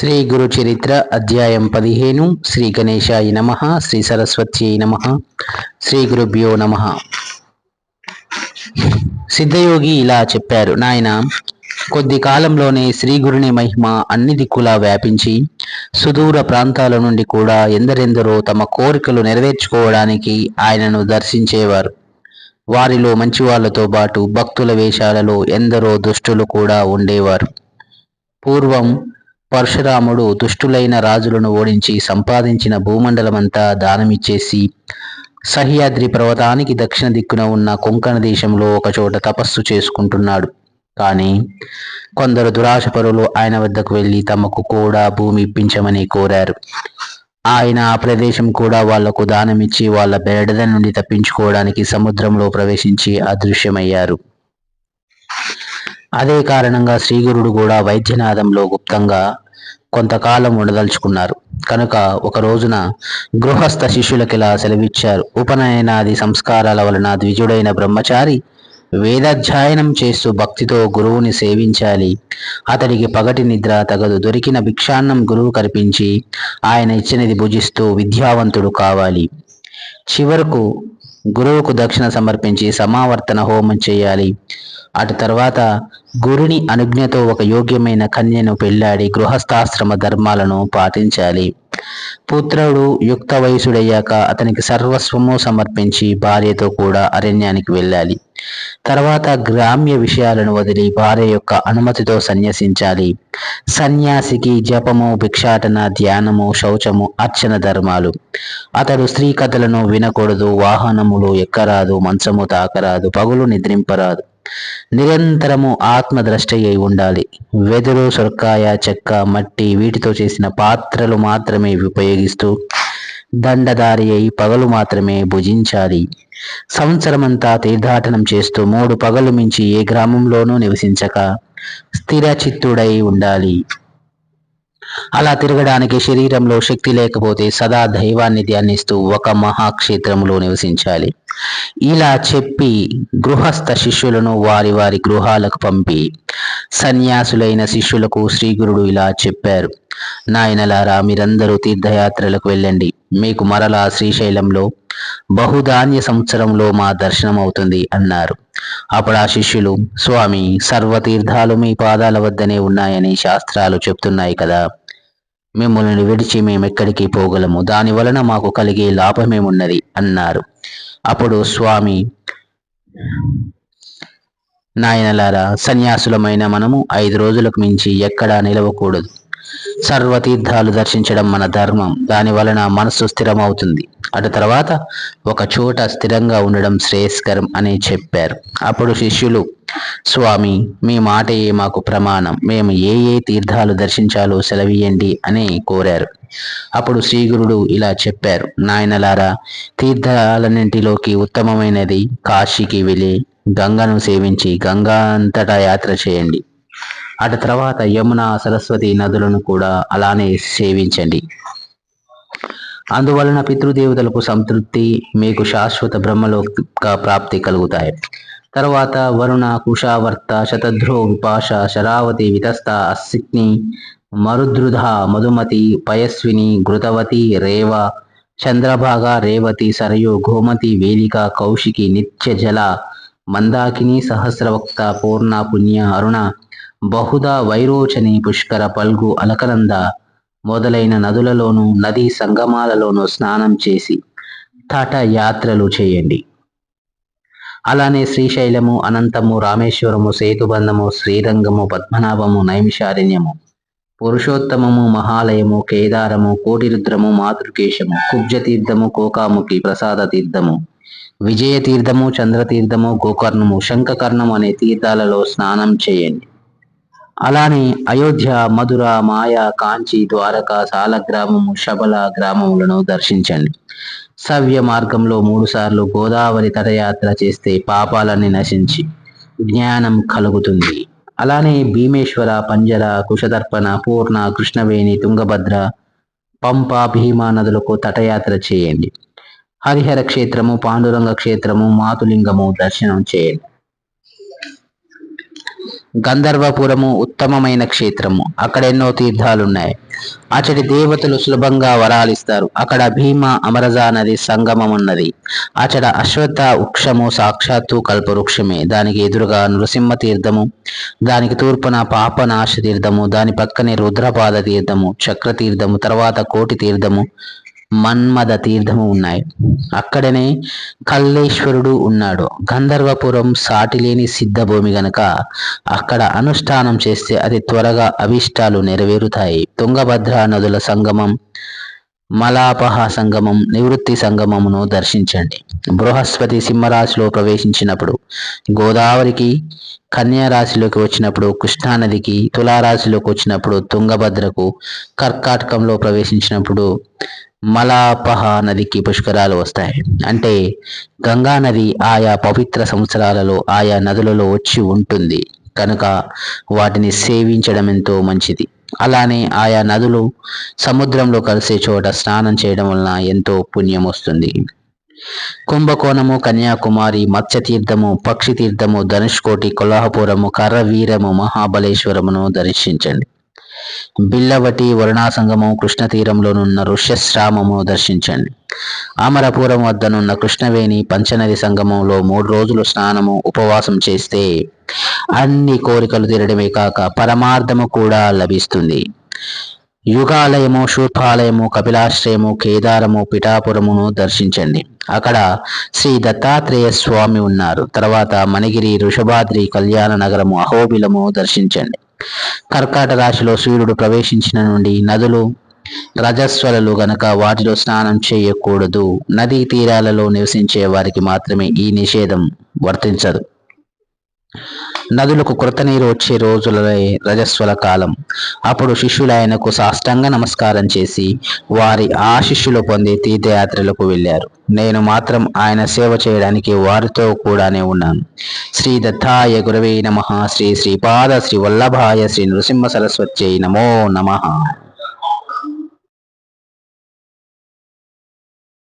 శ్రీ గురు చరిత్ర అధ్యాయం పదిహేను శ్రీ గణేశాయ నమ శ్రీ సరస్వతి నమ శ్రీ గురుభ్యో నమ. సిద్ధయోగి ఇలా చెప్పారు నాయన కొద్ది కాలంలోనే శ్రీ గురుని మహిమ అన్ని దిక్కులా వ్యాపించి సుదూర ప్రాంతాల నుండి కూడా ఎందరెందరో తమ కోరికలు నెరవేర్చుకోవడానికి ఆయనను దర్శించేవారు. వారిలో మంచి వాళ్ళతో పాటు భక్తుల వేషాలలో ఎందరో దుష్టులు కూడా ఉండేవారు. పూర్వం పరశురాముడు దుష్టులైన రాజులను ఓడించి సంపాదించిన భూమండలమంతా దానమిచ్చేసి సహ్యాద్రి పర్వతానికి దక్షిణ దిక్కున ఉన్న కొంకణ దేశంలో ఒకచోట తపస్సు చేసుకుంటున్నాడు. కానీ కొందరు దురాశపరులు ఆయన వద్దకు వెళ్ళి తమకు కూడా భూమి ఇప్పించమని కోరారు. ఆయన ఆ ప్రదేశం కూడా వాళ్ళకు దానమిచ్చి వాళ్ళ బెడద నుండి తప్పించుకోవడానికి సముద్రంలో ప్రవేశించి అదృశ్యమయ్యారు. అదే కారణంగా శ్రీగురుడు కూడా వైద్యనాథంలో గుప్తంగా కొంతకాలం ఉండదలుచుకున్నారు. కనుక ఒక రోజున గృహస్థ శిష్యులకిలా సెలవిచ్చారు. ఉపనయనాది సంస్కారాల వలన ద్విజుడైన బ్రహ్మచారి వేదాధ్యయనం చేస్తూ భక్తితో గురువుని సేవించాలి. అతడికి పగటి నిద్ర తగదు. దొరికిన భిక్షాన్నం గురువు కల్పించి ఆయన ఇచ్చినది భుజిస్తూ విద్యావంతుడు కావాలి. చివరకు గురువుకు దక్షిణ సమర్పించి సమావర్తన హోమం చేయాలి. అటు తర్వాత గురుని అనుజ్ఞతో ఒక యోగ్యమైన కన్యను పెళ్ళాడి గృహస్థాశ్రమ ధర్మాలను పాటించాలి. పుత్రుడు యుక్త వయసుడయ్యాక అతనికి సర్వస్వము సమర్పించి భార్యతో కూడా అరణ్యానికి వెళ్ళాలి. తర్వాత గ్రామ్య విషయాలను వదిలి భార్య యొక్క అనుమతితో సన్యసించాలి. సన్యాసికి జపము భిక్షాటన ధ్యానము శౌచము అర్చన ధర్మాలు. అతడు స్త్రీ కథలను వినకూడదు వాహనములు ఎక్కరాదు మంచము తాకరాదు పగులు నిద్రింపరాదు. నిరంతరము ఆత్మద్రష్ట అయి ఉండాలి. వెదురు సొరకాయ చెక్క మట్టి వీటితో చేసిన పాత్రలు మాత్రమే ఉపయోగిస్తూ దండదారి అయి పగలు మాత్రమే భుజించాలి. సంవత్సరమంతా తీర్థాటనం చేస్తూ మూడు పగలు మించి ఏ గ్రామంలోనూ నివసించక స్థిర చిత్తుడై ఉండాలి. అలా తిరగడానికి శరీరంలో శక్తి లేకపోతే సదా దైవాన్ని ధ్యానిస్తూ ఒక మహాక్షేత్రంలో నివసించాలి. ఇలా చెప్పి గృహస్థ శిష్యులను వారి వారి గృహాలకు పంపి సన్యాసులైన శిష్యులకు శ్రీగురుడు ఇలా చెప్పారు. నాయనలారా మీరందరూ తీర్థయాత్రలకు వెళ్ళండి. మీకు మరలా శ్రీశైలంలో బహుధాన్య సంవత్సరంలో మా దర్శనం అవుతుంది అన్నారు. అప్పుడు ఆ శిష్యులు స్వామి సర్వతీర్థాలు మీ పాదాల వద్దనే ఉన్నాయని శాస్త్రాలు చెప్తున్నాయి కదా. మిమ్మల్ని విడిచి మేమెక్కడికి పోగలము. దాని వలన మాకు కలిగే లాభమేమున్నది? అన్నారు. అప్పుడు స్వామి నాయనలారా సన్యాసులమైన మనము ఐదు రోజులకు మించి ఎక్కడా నిలవకూడదు. సర్వతీర్థాలు దర్శించడం మన ధర్మం. దాని వలన మనస్సు స్థిరమవుతుంది. అటు తర్వాత ఒక చోట స్థిరంగా ఉండడం శ్రేయస్కరం అని చెప్పారు. అప్పుడు శిష్యులు స్వామి మీ మాటయే మాకు ప్రమాణం. మేము ఏ ఏ తీర్థాలు దర్శించాలో సెలవీయండి అని కోరారు. అప్పుడు శ్రీగురుడు ఇలా చెప్పారు నాయనలారా తీర్థాలన్నింటిలోకి ఉత్తమమైనది కాశీకి వెళ్ళి గంగను సేవించి గంగా అంతటా యాత్ర చేయండి. అటు తర్వాత యమున సరస్వతి నదులను కూడా అలానే సేవించండి. అందువలన పితృదేవతలకు సంతృప్తి మీకు శాశ్వత బ్రహ్మలోక ప్రాప్తి కలుగుతాయి. తర్వాత వరుణ కుషావర్త శతధ్రో విపాష శరావతి వితస్త అసిగ్ని మరుద్రుధ మధుమతి పయస్విని ఘృతవతి రేవ చంద్రభాగ రేవతి సరయు గోమతి వేలిక కౌశికి నిత్య జల మందాకిని సహస్రవక్త పూర్ణ పుణ్య అరుణ బహుదా వైరోచని పుష్కర పల్గు అలకనంద మొదలైన నదులలోనూ నదీ సంగమాలలోనూ స్నానం చేసి తట యాత్రలు చేయండి. అలానే శ్రీశైలము అనంతము రామేశ్వరము సేతుబంధము శ్రీరంగము పద్మనాభము నైమిషారణ్యము పురుషోత్తమము మహాలయము కేదారము కోటిరుద్రము మాతృకేశము కుబ్జతీర్థము కోకాముఖి ప్రసాద తీర్థము విజయ తీర్థము చంద్రతీర్థము గోకర్ణము శంఖకర్ణము అనే తీర్థాలలో స్నానం చేయండి. అలానే అయోధ్య మధుర మాయ కాంచి ద్వారక సాలగ్రామము శబల గ్రామములను దర్శించండి. సవ్య మార్గంలో మూడుసార్లు గోదావరి తటయాత్ర చేస్తే పాపాలన్నీ నశించి జ్ఞానం కలుగుతుంది. అలానే భీమేశ్వర పంజర కుశదర్పణ పూర్ణ కృష్ణవేణి తుంగభద్ర పంప భీమా నదులకు తటయాత్ర చేయండి. హరిహర క్షేత్రము పాండురంగ క్షేత్రము మాతులింగము దర్శనం చేయండి. గంధర్వపురము ఉత్తమమైన క్షేత్రము. అక్కడ ఎన్నో తీర్థాలున్నాయి. అచటి దేవతలు సులభంగా వరాలిస్తారు. అక్కడ భీమ అమరజా నది సంగమం ఉన్నది అచట అశ్వత్థ వృక్షము సాక్షాత్తు కల్పవృక్షమే. దానికి ఎదురుగా నృసింహ తీర్థము దానికి తూర్పున పాపనాశ తీర్థము దాని పక్కనే రుద్రపాద తీర్థము చక్ర తీర్థము తర్వాత కోటి తీర్థము మన్మద తీర్థము ఉన్నాయి. అక్కడనే కల్లేశ్వరుడు ఉన్నాడు. గంధర్వపురం సాటిలేని సిద్ధభూమి గనక అక్కడ అనుష్ఠానం చేస్తే అతి త్వరగా అభిష్టాలు నెరవేరుతాయి. తుంగభద్ర నదుల సంగమం మలాపహ సంగమం నివృత్తి సంగమమును దర్శించండి. బృహస్పతి సింహరాశిలో ప్రవేశించినప్పుడు గోదావరికి కన్యారాశిలోకి వచ్చినప్పుడు కృష్ణానదికి తులారాశిలోకి వచ్చినప్పుడు తుంగభద్రకు కర్కాటకంలో ప్రవేశించినప్పుడు మలాపహ నదికి పుష్కరాలు వస్తాయి. అంటే గంగా నది ఆయా పవిత్ర సంవత్సరాలలో ఆయా నదులలో వచ్చి ఉంటుంది. కనుక వాటిని సేవించడం ఎంతో మంచిది. అలానే ఆయా నదులు సముద్రంలో కలిసే చోట స్నానం చేయడం వలన ఎంతో పుణ్యం వస్తుంది. కుంభకోణము కన్యాకుమారి మత్స్యతీర్థము పక్షి తీర్థము ధనుష్కోటి కొల్లాహపురము కర్రవీరము మహాబలేశ్వరమును దర్శించండి. బిల్లవటి వరుణాసంగము కృష్ణ తీరంలోనున్న ఋష్యశ్రామము దర్శించండి. అమరపురం వద్దనున్న కృష్ణవేణి పంచనది సంగమంలో మూడు రోజులు స్నానము ఉపవాసం చేస్తే అన్ని కోరికలు తీరడమే కాక పరమార్థము కూడా లభిస్తుంది. యుగాలయము శూర్పాలయము కపిలాశ్రయము కేదారము పిఠాపురమును దర్శించండి. అక్కడ శ్రీ దత్తాత్రేయ స్వామి ఉన్నారు. తర్వాత మణిగిరి ఋషభాద్రి కళ్యాణ నగరము అహోబిలము దర్శించండి. కర్కాట రాశిలో సూర్యుడు ప్రవేశించిన నుండి నదులు రజస్వలలు గనక వాటిలో స్నానం చేయకూడదు. నదీ తీరాలలో నివసించే వారికి మాత్రమే ఈ నిషేధం వర్తించదు. నదులకు కృత నీరు వచ్చే రోజులే రజస్వల కాలం. అప్పుడు శిష్యులు ఆయనకు నమస్కారం చేసి వారి ఆశిష్యులు పొంది తీర్థయాత్రలకు వెళ్ళారు. నేను మాత్రం ఆయన సేవ చేయడానికి వారితో కూడానే ఉన్నాను. శ్రీ దత్తాయ గురవే నమ. శ్రీ శ్రీపాద శ్రీ వల్లభాయ శ్రీ నృసింహ సరస్వత్యై నమో నమ.